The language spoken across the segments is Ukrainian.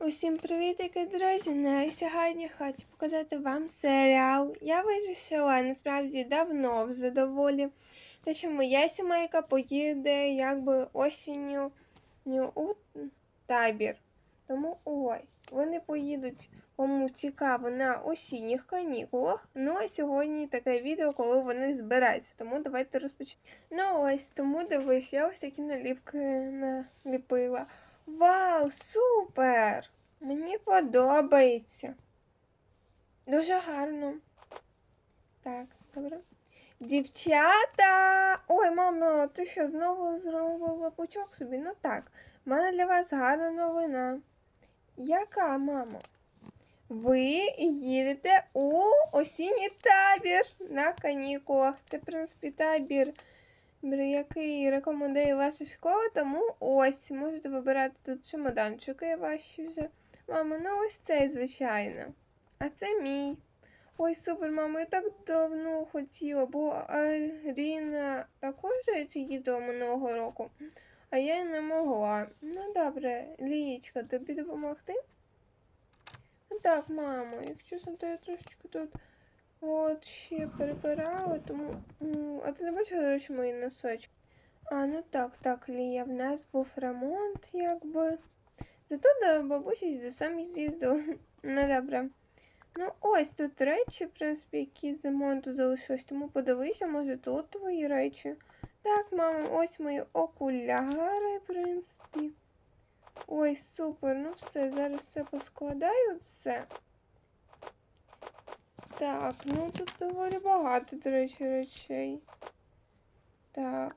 Усім привітики, друзі! На сьогодні хочу показати вам серіал. Я вирішила насправді давно в задоволі. Те, що моя сімейка поїде якби осінню у табір. Тому ой, вони поїдуть кому цікаво на осінніх канікулах. Ну а сьогодні таке відео, коли вони збираються. Тому давайте розпочнемо. Ну ось тому дивись, я ось такі наліпки наліпила. Вау, супер! Мені подобається. Дуже гарно. Так, добре. Дівчата! Ой, мамо, ти що, знову зробила пучок собі? Ну так, в мене для вас гарна новина. Яка, мамо? Ви їдете у осінній табір на канікулах. Це, в принципі, табір який рекомендує ваша школа, тому ось можете вибирати тут чемоданчики ваші вже. Мама, ну ось цей, звичайно. А це мій. Ой, супер, мама, я так давно хотіла, бо Аріна також їздила минулого року, а я й не могла. Ну добре, Лієчка, тобі допомогти? Ну так, мамо, якщо чесно, то я трошечки тут. От ще перебирала, тому. А ти не бачила, до речі, мої носочки? А, ну так, так, Лія, в нас був ремонт, якби. Зато до бабусі з дідусем з'їздив. Ну добре. Ну, ось тут речі, в принципі, які з ремонту залишились, тому подивися, може тут твої речі. Так, мамо, ось мої окуляри, в принципі. Ой, супер, ну все, зараз все поскладаю це. Так, ну тут доволі багато, до речі, речей. Так.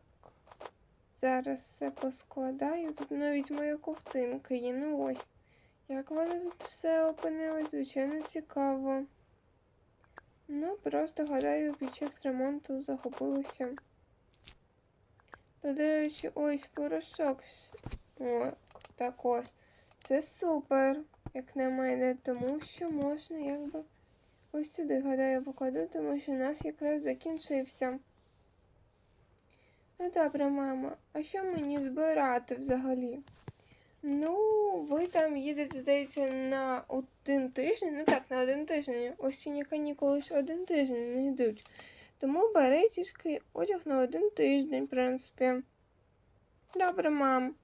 Зараз все поскладаю. Тут навіть моя ковтинка є. Ну ось. Як воно тут все опинилось, звичайно, цікаво. Ну, просто гадаю, під час ремонту загубилося. Та, До ось порошок. О, так ось. Це супер, як на мене, тому що можна якби. Ось сюди, гадаю, покладу, тому що нас якраз закінчився. Ну добре, мама, а що мені збирати взагалі? Ну, ви там їдете, здається, на один тиждень. Ну так, на один тиждень. Осінні канікули ж один тиждень не йдуть. Тому бери тільки одяг на один тиждень, в принципі. Добре, мам.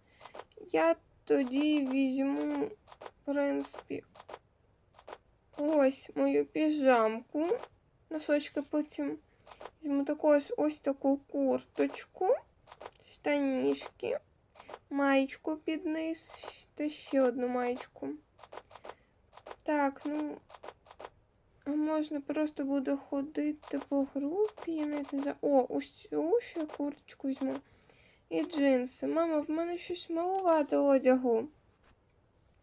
Я тоді візьму, в принципі, ось мою піжамку. Носочки потім візьму також ось таку курточку, штанішки, маєчку під низ та ще одну маєчку. Так, ну, а можна просто буде ходити по групі. Я не знаю. О, ось цю ще курточку візьму. І джинси. Мама, в мене щось маловато одягу.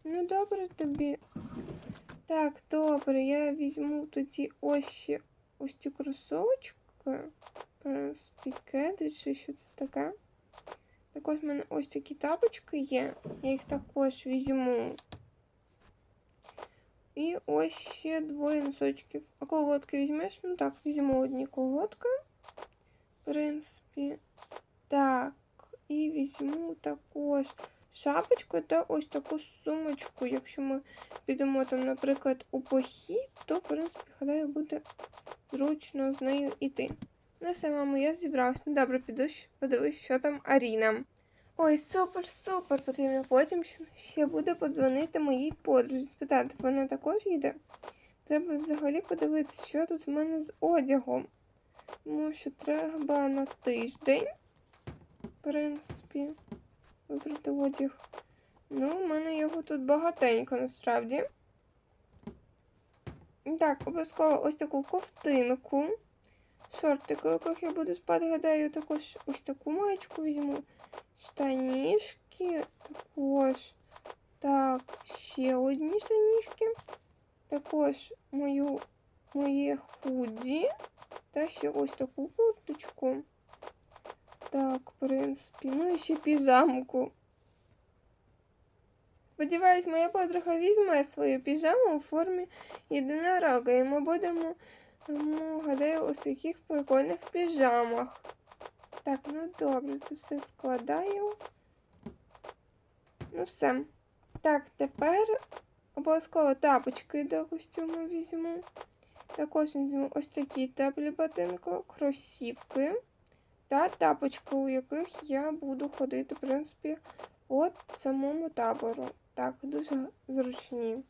Ну, добре тобі. Так, добре, я візьму тоді ось ще ось ці кросовочки. Спікеди чи що це таке. Також в мене ось такі тапочки є. Я їх також візьму. І ось ще двоє носочків. А колготки візьмеш? Ну так, візьму одні колготки. В принципі. Так. І візьму також шапочку та ось таку сумочку. Якщо ми підемо там, наприклад, у похід, то, в принципі, гадаю, буде зручно з нею йти. Ну все, мамо, я зібралась. Ну добре, піду подивись, що там Аріна. Ой, супер, супер. Потрібно потім ще буде подзвонити моїй подружці, спитати, вона також їде. Треба взагалі подивитися, що тут в мене з одягом. Тому що треба на тиждень, в принципі, вибрати одяг. Ну, у мене його тут багатенько насправді. Так, обов'язково ось таку ковтинку. Шортики, яких я буду спати, гадаю, також ось таку маєчку візьму. Штанішки також. Так, ще одні штанішки. Також мою моє худі. Та ще ось таку курточку. Так, в принципі, ну і ще піжамку. Сподіваюсь, моя подруга візьме свою піжаму у формі єдинорога, і ми будемо, ну, гадаю, ось таких прикольних піжамах. Так, ну добре, це все складаю. Ну все. Так, тепер обов'язково тапочки до костюму візьму. Також візьму ось такі теплі ботинки, кросівки та тапочки, у яких я буду ходити, в принципі, от самому табору. Так, дуже зручні.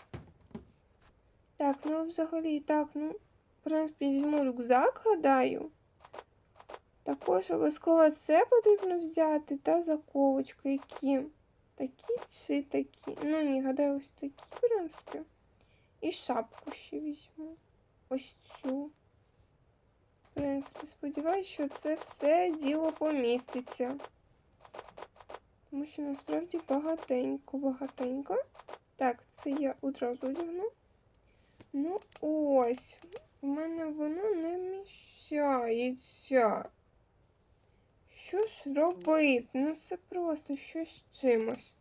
Так, ну взагалі, так, ну, в принципі, візьму рюкзак, гадаю. Також обов'язково це потрібно взяти та заколочки, які такі чи такі. Ну, ні, гадаю, ось такі, в принципі. І шапку ще візьму. Ось цю. Принципі, сподіваюся, що це все діло поміститься. Тому що насправді багатенько, багатенько. Так, це я одразу одягну. Ну, ось. У мене воно не вміщається. Що ж робити? Ну це просто щось чимось.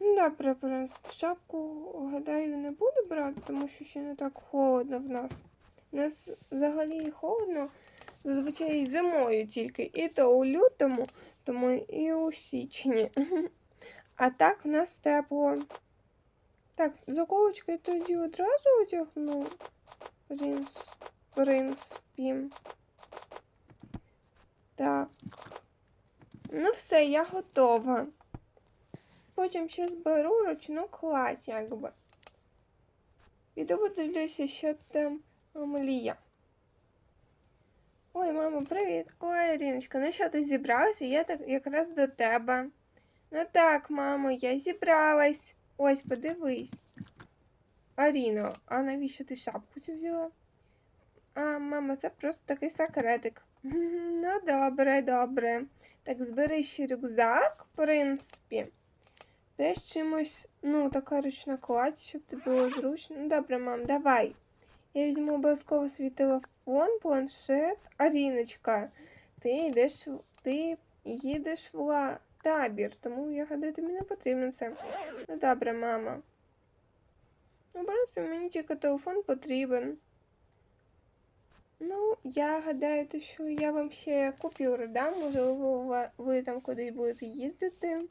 Ну, добре, в принципі, шапку, гадаю, не буду брати, тому що ще не так холодно в нас. У нас взагалі холодно зазвичай зимою тільки. І то у лютому, тому і у січні. А так в нас тепло. Так, заколочки тоді одразу одягну. Принц, принципі. Так. Ну все, я готова. Потім ще зберу ручну кладь, якби. Піду подивлюся, що там Амалія. Ой, мамо, привіт. Ой, Ріночка, ну що ти зібралася? Я так якраз до тебе. Ну так, мамо, я зібралась. Ось, подивись. Аріно, а навіщо ти шапку цю взяла? А, мама, це просто такий секретик. Ну, добре, добре. Так, збери ще рюкзак, в принципі. Теж чимось, ну, така ручна кладь, щоб тобі було зручно. Ну, добре, мам, давай. Я візьму обов'язково свій телефон, планшет. Аріночка, ти йдеш, ти їдеш в табір, тому я гадаю, тобі не потрібно це. Ну, добре, мама. Ну, в принципі, мені тільки телефон потрібен. Ну, я гадаю, то, що я вам ще купюри дам, можливо, ви, там кудись будете їздити.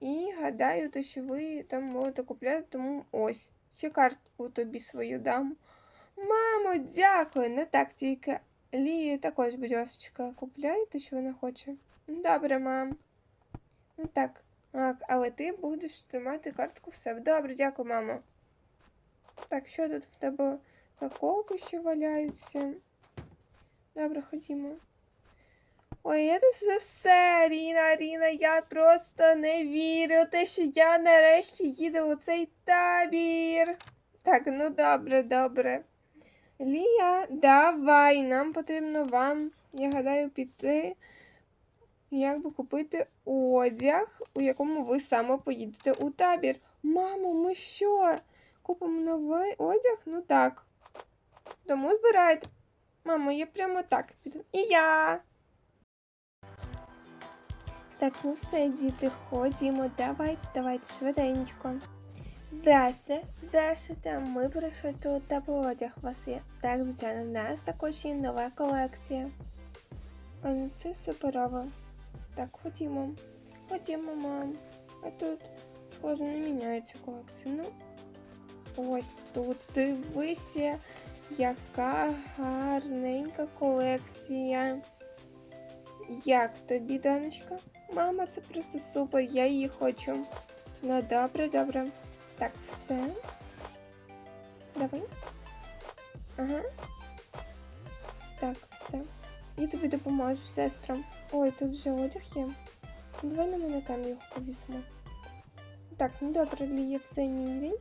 І гадаю, то, що ви там можете купляти, тому ось. Ще картку тобі свою дам. Мамо, дякую. Не так тільки. Лії також, будь ласка, купляйте, що вона хоче. Ну, Добре, мам. Ну так. Так, але ти будеш тримати картку в себе. Добре, дякую, мамо. Так, що тут в тебе заколки ще валяються? Добре, ходімо. Ой, я тут все, Ріна, Ріна, я просто не вірю, те, що я нарешті їду у цей табір. Так, ну добре, добре. Лія, давай, нам потрібно вам, я гадаю, піти, якби купити одяг, у якому ви саме поїдете у табір. Мамо, ми що? Купимо новий одяг? Ну так. Тому збирайте. Мамо, я прямо так піду. І я. Так, ну все, діти, ходімо, давайте, давайте швиденько. Здрасте, здрастуйте, ми прийшли тут та у вас є. Так, звичайно, в нас також є нова колекція. Ну це суперово. Так, ходімо. Ходімо, мам. А тут, схоже, не міняється колекція. Ну, ось тут дивися, яка гарненька колекція. Як тобі, донечка? Мама, це просто супер, я її хочу. Ну, добре, добре. Так, все. Давай. Ага. Так, все. Я тобі допоможу, сестра. Ой, тут вже одяг є. Ну, Давай на мене там його повісимо. Так, ну добре, Лія, все міряй.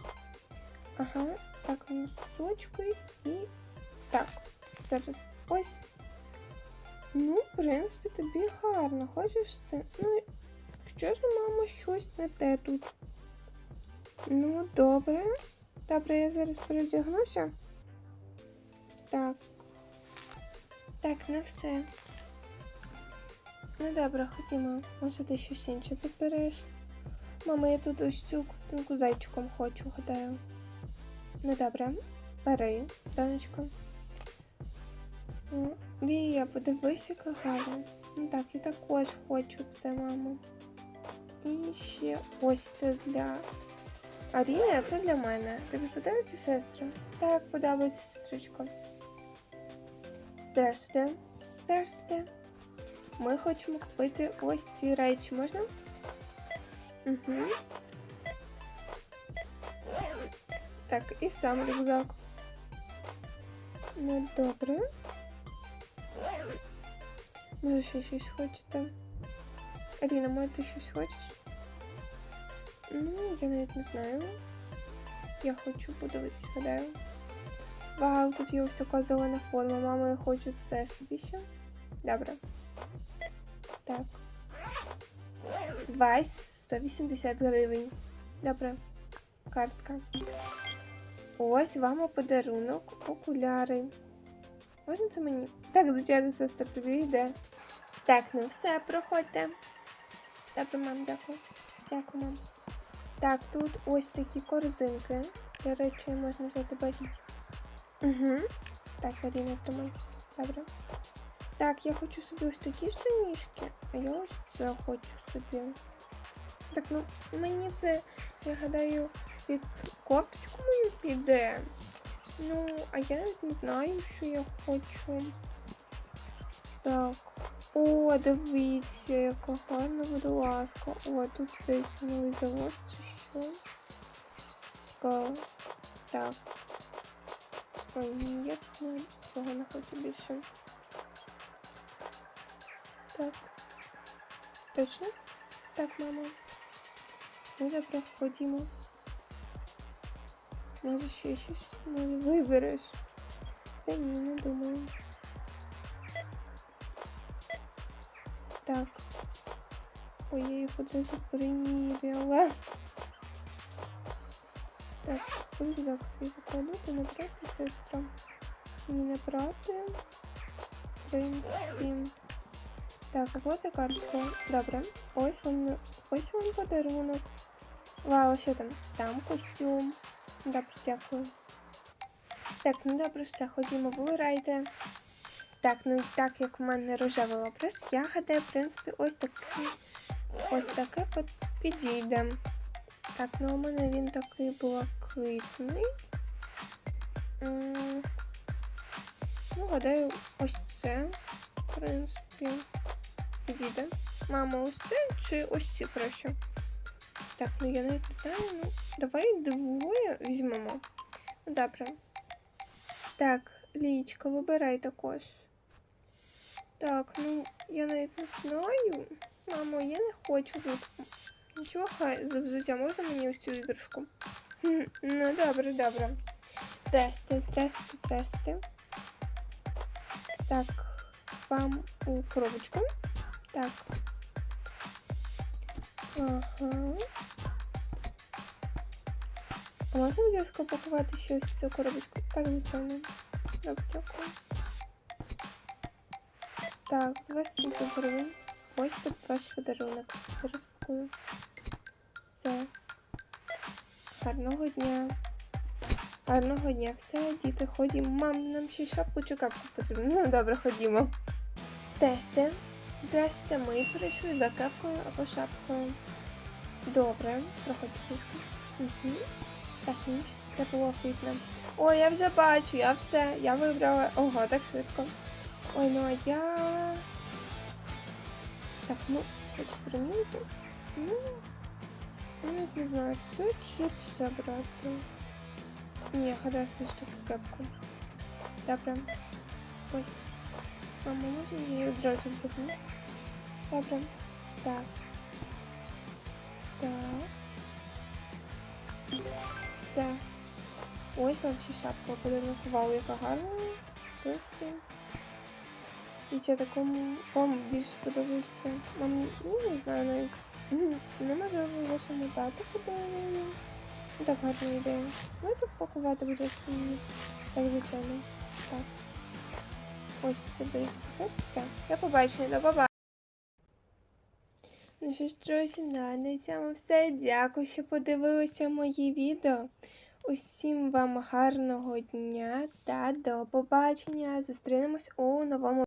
Ага, так, носочки і так. Зараз ось. Ну, в принципі, тобі гарно. Хочеш це? Ну, що ж, мама, щось не те тут. Ну, добре. Добре, я зараз перевдягнуся. Так. Так, не все. Ну добре, ходімо. Може ти щось інше підбереш. Мама, я тут ось цю ковтинку зайчиком хочу, гадаю. Ну добре. Бери, донечко. Ну, Лія, подивись, яка гарна. Ну так, я також хочу це, мамо. І ще ось це для Аріни, а це для мене. Тобі подобається сестра? Так, подобається сестричко. Здравствуйте. Здравствуйте. Ми хочемо купити ось ці речі, можна? Угу. Так, і сам рюкзак. Ну, добре. Може, ще щось хочете? Аріна, може, ти щось хочеш? Ну, я навіть не знаю. Я хочу подивитися, гадаю. Вау, тут є ось така зелена форма. Мама, я хочу це собі ще. Добре. Так. Звайс 180 гривень. Добре. Картка. Ось вам подарунок, окуляри. Можна це мені? Так, звичайно, сестра, тобі йде. Так, ну все, проходьте. Добре, мам, дякую. Дякую, мам. Так, тут ось такі корзинки. Для речей можна взяти багіть. Угу. Так, Аріна, тримай. Добре. Так, я хочу собі ось такі штанішки, а я ось це хочу собі. Так, ну мені це, я гадаю, під кофточку мою піде. Ну, а я навіть не знаю, що я хочу. Так. О, дивіться, яка гарна водолазка. О, тут десь новий завод чи Цікаво. Так. Ой, я ну, цього не хочу більше. Так. Точно? Так, мама. Ну, добре, ходімо. Може ще щось? Може вибереш? Та ні, не думаю. Так. Ой, я їх одразу приміряла. Так, рюкзак свій не проти, сестра? Не проти. В принципі. Так, оплата картку. Добре. Ось вам, ось вам подарунок. Вау, що там? Там костюм. Добре, дякую. Так, ну добре, все, ходімо, вибирайте. Так, ну так як в мене рожевий образ, я гадаю, в принципі, ось такий. Ось таке під- підійде. Так, ну у мене він такий блакитний. Ну, гадаю, ось це, в принципі, підійде. Мама, ось це чи ось ці краще? Так, ну я навіть не знаю, ну давай двоє візьмемо. Ну, добре. Так, Лічка, вибирай також. Так, ну я навіть не знаю. Мамо, я не хочу тут. Нічого, за взуття можна мені ось цю іграшку? Ну, добре, добре. Здрасте, здрасте, здрасте. Так, вам у коробочку. Так. Ага. А можна зв'язку пакувати ще ось цю коробочку? Так, звичайно. Добре, дякую. Так, з вас 700 гривень. Ось тут ваш подарунок. Розпакую. Все. Гарного дня. Гарного дня. Все, діти, ходімо. Мам, нам ще шапку чи капку потрібно. Ну, добре, ходімо. Тесте. Здрасте, ми прийшли за капкою або шапкою. Добре, проходьте близько. Угу. Так, ніч. Це було хвітно. Ой, я вже бачу, я все, я вибрала. Ого, так швидко. Ой, ну а я. Так, ну. Ну, я навіть не. Ні, гадаю все ж таки кепку. Добре. Ось. Мама, можна її одразу взяти? Добре. Так. Так. Все. Ось вам ще шапка подарунок. Вау, яка гарна. Принципі. І ще такому вам більше подобається. Вам ну, не знаю навіть. М, Не можу вашому тату подарую. Ну, Так гарна ідея. Знаєте, пакувати буде. Так, звичайно. Так. Ось сюди. Все. Я побачення, до побачення. Ну що ж, друзі, на цьому все. Дякую, що подивилися мої відео. Усім вам гарного дня та до побачення. Зустрінемось у новому